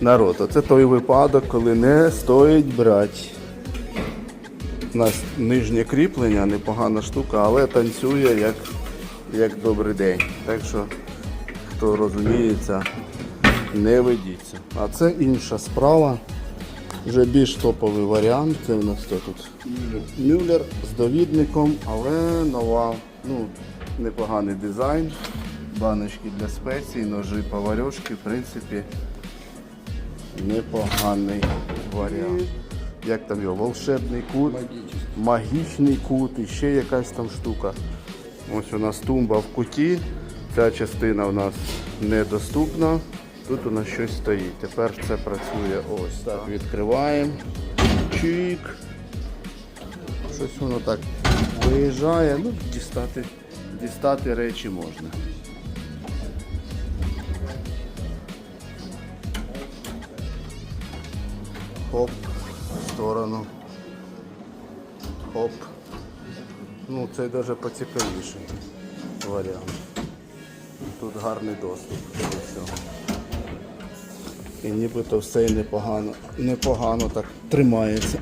Народ, оце той випадок, коли не стоїть брати. У нас нижнє кріплення, непогана штука, але танцює як, як добрий день. Так що, хто розуміється, не ведіться. А це інша справа. Вже більш топовий варіант. Це у нас хто тут? Мюллер з довідником, але нова, ну, непоганий дизайн. Баночки для спецій, ножи поварьошки, в принципі, непоганий варіант. Як там його? Волшебний кут, магічний кут і ще якась там штука. Ось у нас тумба в куті. Ця частина у нас недоступна. Тут у нас щось стоїть. Тепер це працює ось так. Відкриваємо. Чик. Щось воно так виїжджає. Ну, дістати, дістати речі можна. Хоп, в сторону. Хоп. Ну, це навіть поцікавіший варіант. Тут гарний доступ до всього. І нібито все непогано, непогано так тримається.